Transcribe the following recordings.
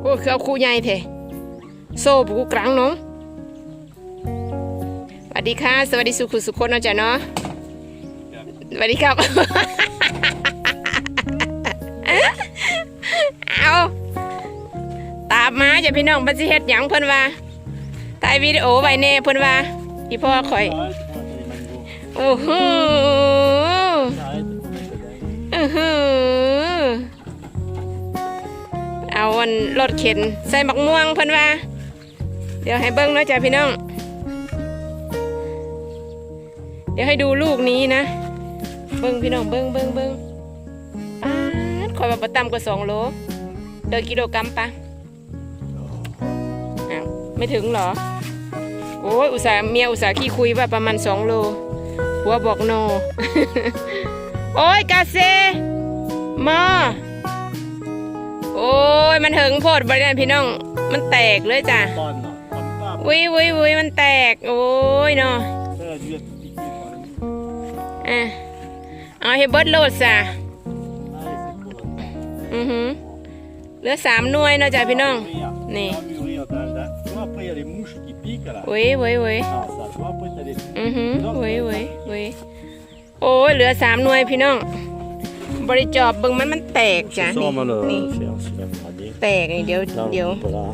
โอ้คือเอาคู่ใหญ่เถโซ่บุกกลางเนาะสวัสดีค่ะ สวัสดีสุขุสุขคนเนาะจ๊ะเนาะสวัสดีครับ เอาตามมาจ้ะพี่น้องบัสิเฮ็ดหยังเพิ่นว่าถ่ายวิดีโอไว้แน่เพิ่นว่าอีพ่อข่อย โอ้โหอือหือเอาวันรถเข็นใส่หมักม่วงเพิ่นว่า เดี๋ยวให้เบิ้งเนาะจ้ะพี่น้อง เดี๋ยวให้ดูลูกนี้นะ เบิ้งพี่น้องเบิ้งเบิ้งเบิ้งอ้าดคอยมาประตำกว่าสองโลเดินกิโลกรัมปะอ้าวไม่ถึงหรอ โอ้ยอุตส่าห์เมียอุตส่าห์ขี้คุยว่าประมาณสองโลหัวบอกโน โอ้ยกาเซมา โอ้ยมันถึงโพดบริเวณพี่น้อง มันแตกเลยจ้ะ Panna. Panna. วิวิวิมันแตก โอ้ยเนาะ Det är du vet, picknick var det. อะเอาให้เบิร์ดโหลดจ้ะ Nej, se på den. อือหือเหลือสามหน่วยเนาะจ้ะพี่น้อง Rea. Nej. Ja, vi rea där, där. Du har på er i mors i pika där. เว้ยเว้ยเว้ย Ja, så att du har på er i อือหือเว้ยเว้ยเว้ยโอ้ยเหลือสามหน่วยพี่น้อง บริจอบเบิ่งมันมันแตกจ้ะ Så har man นี่ finns lämna det. แตกนี่เดี๋ยวเดี๋ยว Lamporna.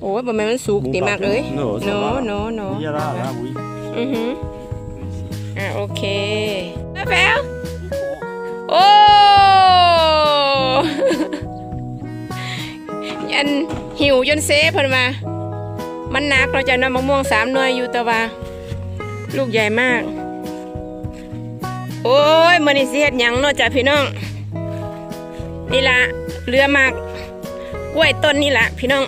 โอ้ยบ่แม่นมันสุกดีมากเลยโน่โน så bara. โนโน Vi gör det här, här, oui. อือหือ Precis. อะโอเคแป๊วโอ้ยันหิวจนเซเพิ่นมามันหนักเราจะนำมะม่วงสามหน่วยอยู่แต่ว่าลูกใหญ่มาก โอ้ยมันนี่สิเฮ็ดหยังเนาะจ้ะพี่น้อง นี่ละเรือมากกล้วยต้นนี่ละพี่น้อง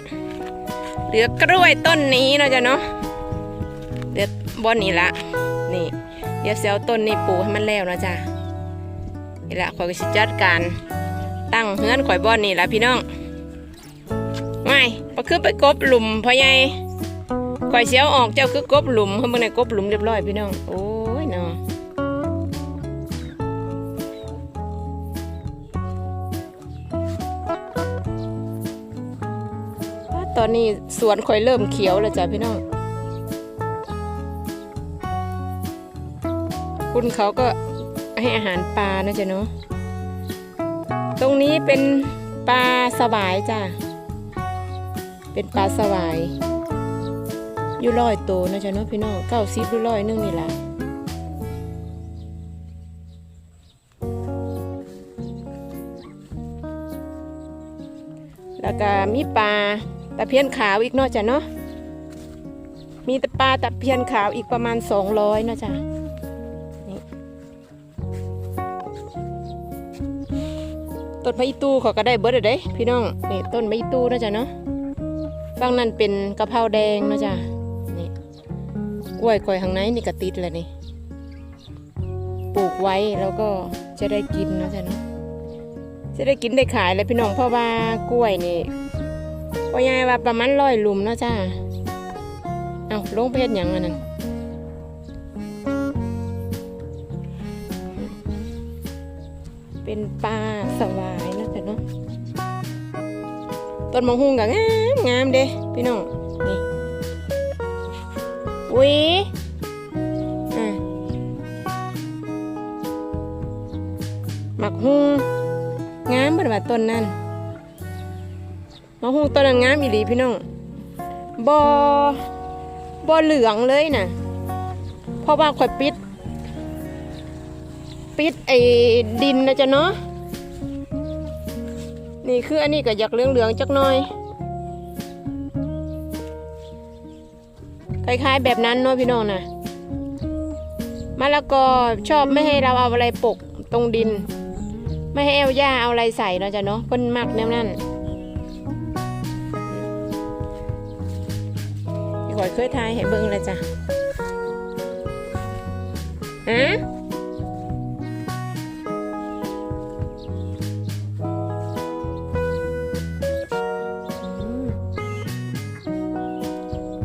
เหลือกล้วยต้นนี้เนาะจ้ะเนาะเหลือบอนนี่ละนี่เดี๋ยวเซลต้นนี่ปลูกให้มันแล้วนะจ๊ะนี่ละข่อยก็สิจัดการตั้งเฮือนข่อยบอนนี่ละพี่น้องไม่ก็คือไปกบหลุมพ่อใหญ่ข่อยเสียวออกเจ้าคือกบหลุมเพิ่นเบิ่งในกบหลุมเรียบร้อยพี่น้องโอ้ ตอนนี้สวนข่อยเริ่มเขียวแล้วจ้ะพี่น้องคุณเขาก็ให้อาหารปลานะจ๊ะเนาะตรงนี้เป็นปลาสวายจ้ะ เป็นปลาสวายอยู่ร้อยโตนะจ๊ะเนาะพี่น้องเก้าสิบหรือร้อยนึงนี่แหละแล้วก็มีปลา ตะเพียนขาวอีกเนาะจ้ะเนาะมีแต่ปลาตะเพียนขาวอีกประมาณสองร้อยเนาะจ้ะต้นไม้ตู้เขาก็ได้เบิดเลยพี่น้องนี่ต้นไม้ตู้นะจ๊ะเนาะฝั่งนั้นเป็นกะเพราแดงนะจ๊ะนี่กล้วยข่อยข้างในนี่ก็ติดเลยนี่ปลูกไว้แล้วก็จะได้กินนะจ๊ะเนาะจะได้กินได้ขายเลยพี่น้องเพราะว่ากล้วยนี่ พ่อยายว่าประมาณร้อยลุมเนาะจ้าเอาลงเพชรยังอันนั้นเป็นปลาสวายนะจ๊ะเนาะต้นมะฮุงก็งามงามเด้พี่น้องนี่อุ้ยอะหมักฮุงงามเป็นว่าต้นนั่น มะฮุงต้นนั้นงามอีหลีพี่น้องบอบอเหลืองเลยนะเพราะว่าข่อยปิด ปิดไอ้ดินนะจ๊ะเนาะนี่คืออันนี้ก็อยากเหลืองๆจักหน่อยคล้ายๆแบบนั้นเนาะพี่น้องนะมะละกอชอบไม่ให้เราเอาอะไรปกตรงดิน ไม่ให้เอาหญ้าเอาอะไรใส่เนาะจ๊ะเนาะเพิ่นมักแนวนั้น ขอยเคยทายให้เบิ่งเลยจ้ะฮะ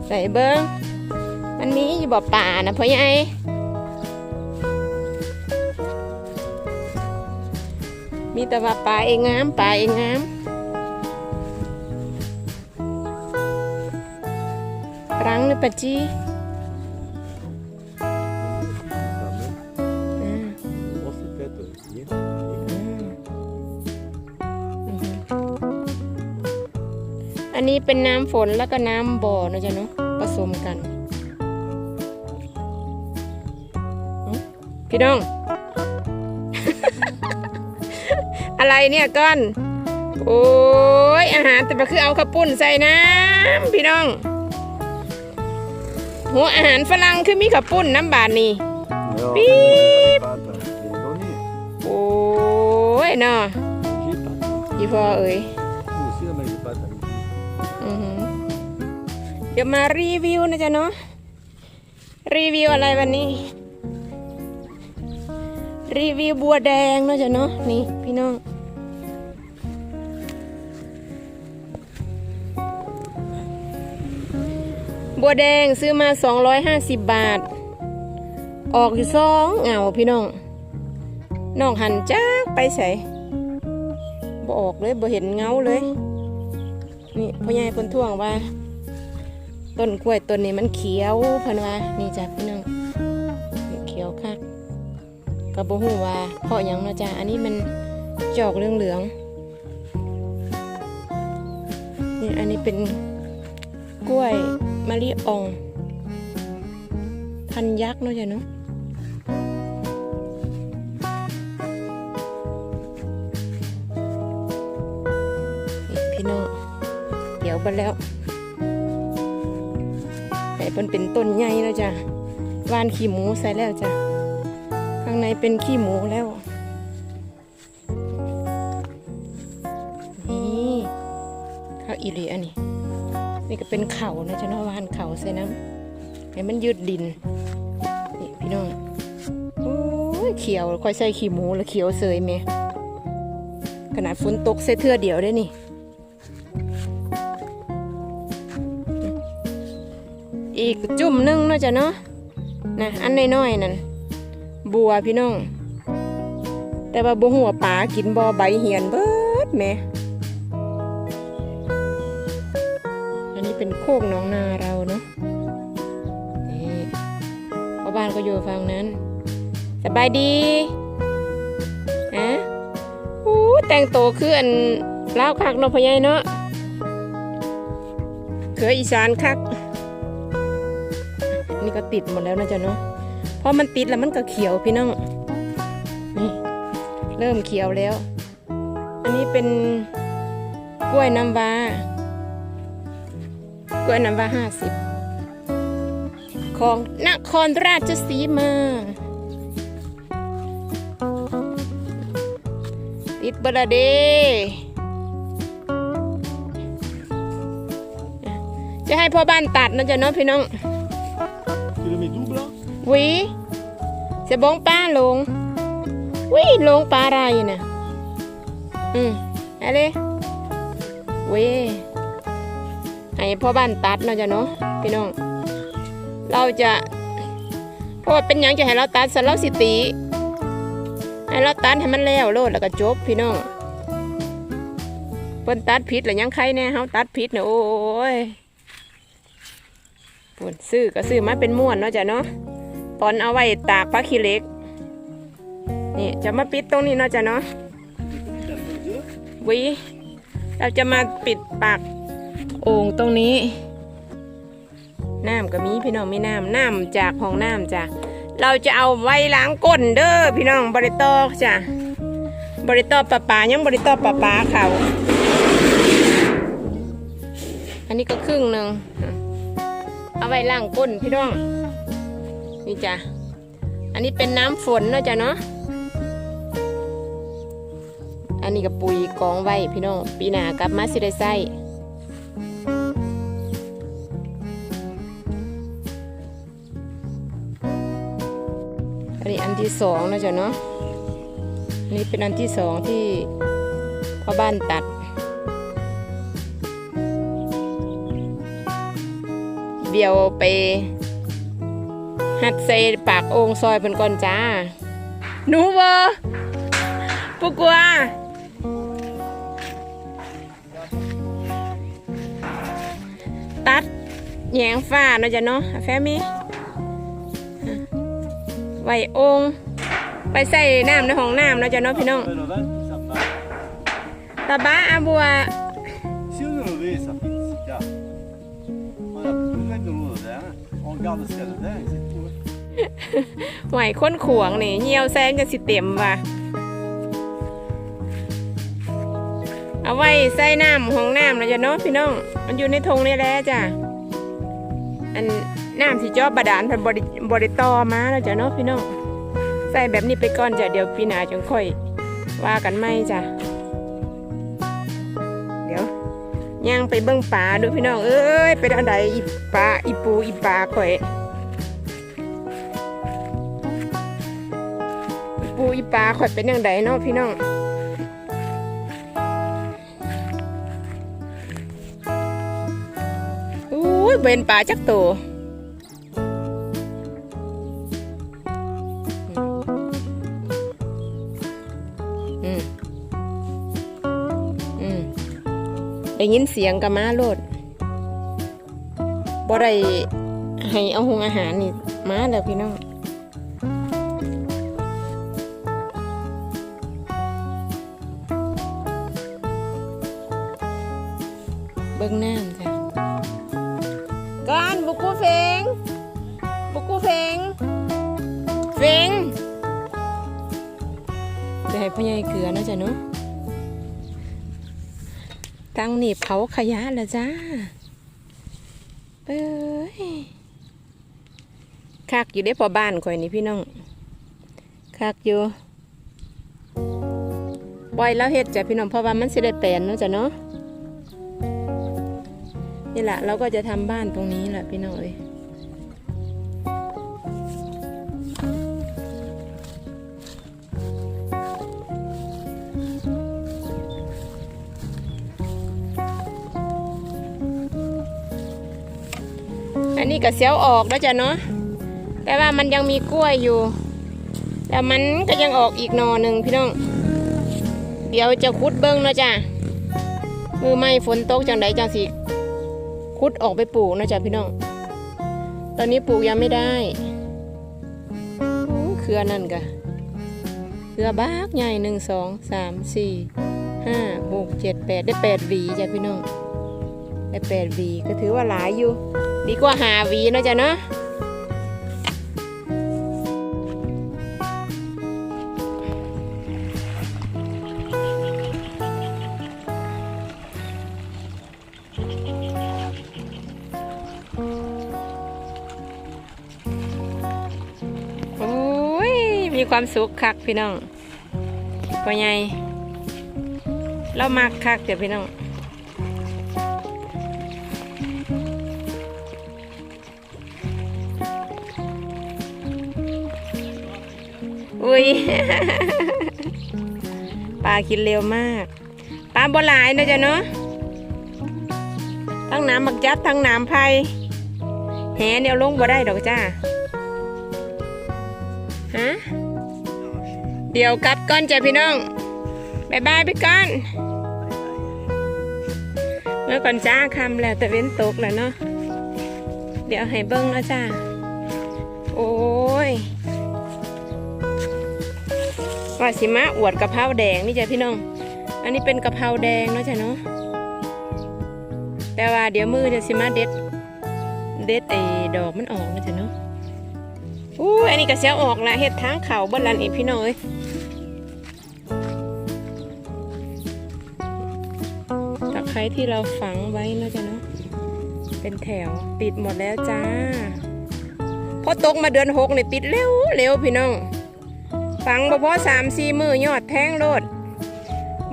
ใส่เบิ้งมันมีอยู่บ่ป่านะพ่อใหญ่มีแต่ว่าป่าเองงามป่าเองงาม รังหรือปะจี Tamam. อืม O secreto. Ye. อันนี้เป็นน้ำฝนแล้วก็น้ำบ่อนะจ๊ะเนาะผสมกัน พี่น้อง อะไรเนี่ยก้อน โอ้ยอาหารแต่มาคือเอาข้าวปุ้นใส่น้ำพี่น้อง หัวอาหารฝรั่งคือมีข้าวปุ้นน้ำบาดนี่ Ja, Beep. Pata. Indoni. โอ้ยเนาะ Hipa. พี่พ่อเอ๋ย Nu ser man ju pata. อือหือเดี๋ยวมารีวิวนะจ๊ะเนาะรีวิวอะไรวันนี้ รีวิวบัวแดงนะจ๊ะเนาะนี่พี่น้อง บัวแดงซื้อมา 250 บาท ออกอยู่สองเงาพี่น้องน้องหันจ้าไปใส่บ่ออกเลยบ่เห็นเงาเลย นี่พ่อใหญ่เพิ่นท่วงว่า ต้นกล้วยต้นนี้มันเขียวเพิ่นว่านี่จ้ะพี่น้องเขียวคักก็บ่ฮู้ว่าเพราะหยังเนาะจ้ะอันนี้มันจอกเหลืองๆนี่อันนี้เป็นกล้วย มะลิออง พันยักษ์เนาะจ้ะเนาะพี่น้องเดี๋ยวไปแล้วไก่เพิ่นเป็นต้นใหญ่แล้วจ้ะวานขี้หมูใส่แล้วจ้ะ ข้างในเป็นขี้หมูแล้วนี่ข้าวอีหลีอัน นี่ก็เป็นเขานะจ๊ะเนาะวานเขาใส่น้ำให้มันยืดดินนี่พี่น้องโอ้ยเขียวค่อยใส่ขี้หมูแล้วเขียวเสยเมขนาดฝนตกใส่เทื่อเดียวได้นี่อีกจุ่มนึงเนาะจ้ะเนาะนะอันน้อยๆนั่นบัวพี่น้อง แต่ว่าบัวหัวป่ากินบอใบเหียนเบิดแม่ นโคกหน้องนาเราเนาะนี่พ่อบ้านก็อยู่ฝั่งนั้น สบายดีฮะโอ้แต่งโตวคืออันลาวคักเนาะพ่อใหญ่เนาะเขืออีสานคัก นี่ก็ติดหมดแล้วนะจ๊ะเนาะพราะมันติดแล้วมันก็เขียวพี่น้องนี่เริ่มเขียวแล้ว อันนี้เป็นกล้วยน้ำว้า กล้วยน้ำว้าห้าสิบของนครราชสีมา ติดบลาเดจะให้พ่อบ้านตัดนะจ๊ะเนาะพี่น้อง Tu le mets double hein วิเสบงป้าลงวิลงปลาอะไรน่ะอืมอะไรเวิ ให้พ่อบ้านตัดเนาะจ้ะเนาะพี่น้อง เราจะเพราะว่าเป็นยังจะให้เราตัดสเราสิตีให้เราตัดให้มันแล้วโลดแล้วก็จบพี่น้องเพิ่นตัดผิดหรือยังใครแน่เฮาตัดผิดเนี่ยโอ้ยปวดซื้อก็ซื้อมาเป็นม้วนเนาะจ้ะเนาะตอนเอาไว้ตากพักขี้เล็กนี่จะมาปิดตรงนี้เนาะจ้ะเนาะวิเราจะมาปิดปาก โอ่งตรงนี้ น้ำก็มีพี่น้องมีน้ำน้ำจากห้องน้ำจ้ะเราจะเอาไว้ล้างก้นเด้อพี่น้องบริโตอจ้ะบริโตอปลาปลายังบริโตอปลาปลาเขาอันนี้ก็ครึ่งหนึ่งเอาไว้ล้างก้นพี่น้องนี่จ้ะอันนี้เป็นน้ำฝนนะจ้ะเนาะอันนี้กับปุ๋ยกองไว้พี่น้องปีหน้ากลับมาสิได้ใส่ นี้อันที่สองนะจ้ะเนาะนี่เป็นอันที่สองที่พ่อบ้านตัดเดี๋ยวไปหัดใส่ปากโอ่งซอยเป็นก่อนจ้าหนูบอปุกว่าตัดแยงฟ้าเนาะจ้ะเนาะแฟมี่ ไว้องค์ไปใส่น้ำในห้องน้ำเนาะจ้ะเนาะพี่น้อง On le vin, ça part. ตาบ้าอาบัว Si on est levé, ça fait ici, car on a plus besoin de l'eau dedans. On garde ce qu'il y a dedans et c'est tout. hein. ไหวค้นขวงนี่เหี่ยวแซงจะสิเต็มว่ะเอาไว้ใส่น้ำห้องน้ำเนาะจ้ะเนาะพี่น้อง มันอยู่ในธงนี่แหละจ้ะ อัน น้ำที่จอบาดาลพันบริบริตอมาแล้วจ้ะเนาะพี่น้องใส่แบบนี้ไปก่อนจ้ะเดี๋ยวพี่หนาจังค่อย ว่ากันไม่จ้ะเดี๋ยวย่างไปเบิ้งป่าดูพี่น้องเอ้ยเป็นอันใดอีปลาอีปูอีปลาข่อยปูอีปลาข่อยเป็นอย่างใดเนาะพี่น้องอุ้ยเบนปลาจักโตว ได้ยินเสียงกับม้าโลดบ่ได้ให้เอาหงอาหารนี่ม้าแล้วพี่น้องเบิ้งน้ำจ้ะก่อนบุกูเฟงบุกูเฟงเฟงจะให้พ่อใหญ่เกลือนะจ๊ะเนาะ ตั้งนี่เผาขยะแล้วจ้าเอ้ยคักอยู่ได้พอบ้านข่อยนี่พี่น้องคักอยู่ปล่อยแล้วเฮ็ดจ้ะพี่น้องเพราะว่ามันสิได้แปลนเนาะจ้ะเนาะนี่แหละเราก็จะทำบ้านตรงนี้แหละพี่น้องเอ้ย อันนี้ก็เสียวออกแล้วจ้ะเนาะแต่ว่ามันยังมีกล้วยอยู่แต่มันก็ยังออกอีกหนอหนึ่งพี่น้อง เดี๋ยวจะคุดเบิ้งเนาะจ้ะมือไม่ฝนตกจังใดจังสิคุดออกไปปลูกนะจ๊ะพี่น้อง ตอนนี้ปลูกยังไม่ได้เครือนั่นกะเครือบากใหญ่หนึ่งสองสามสี่ห้าหกเจ็ดแปดได้แปดหวีจ้ะพี่น้อง ได้แปดหวีก็ถือว่าหลายอยู่ ดีกว่าหาวีนะจ๊ะเนาะโอ้ยมีความสุขคักพี่น้องพ่อใหญ่เรามักคักเดี๋ยวพี่น้อง อุ้ยปลากินเร็วมากปลาบ่หลายนะจ๊ะเนาะทั้งน้ำบักจับทั้งน้ำไผ่แหเนี่ยลงบ่ได้ดอกจ้าฮะเดี๋ยวกลับก่อนจ้ะพี่น้องบายบายไปก่อนเมื่อก่อนจ้าคำแล้วแต่เว้นตกแล้วเนาะเดี๋ยวให้เบิ้งแล้วจ้าโอ้ย ว่าสิมาอวดกะเพราแดงนี่จ้ะพี่น้อง อันนี้เป็นกะเพราแดงเนาะจ้ะเนาะ แต่ว่าเดี๋ยวมือจะสิมาเด็ด เด็ดไอ้ดอกมันออกนะจ้ะเนาะอู้อันนี้ก็เสียออกละเห็ดทางเขาเบนลันอีพี่น้องเอ้ยตะไคร้ที่เราฝังไว้เนาะจ้ะเนาะ เป็นแถวติดหมดแล้วจ้า พอตกมาเดือนหกเนี่ยติดเร็วเร็วพี่น้อง ฝังบ่พอสามสี่มือยอดแทงโลด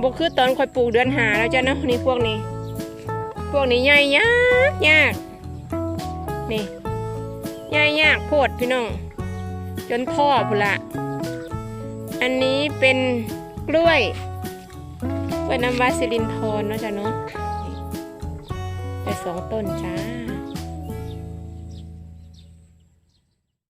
บ่คือตอนคอยปลูกเดือนหาแล้วจ้ะเนาะนี่พวกนี้ พวกนี้ใหญ่ยากยากนี่ใหญ่ยากโพดพี่น้อง จนท่อพุละอันนี้เป็นกล้วยกล้วยน้ำวาซิลินทอนเนาะจ้ะเนาะนี่สองต้นจ้า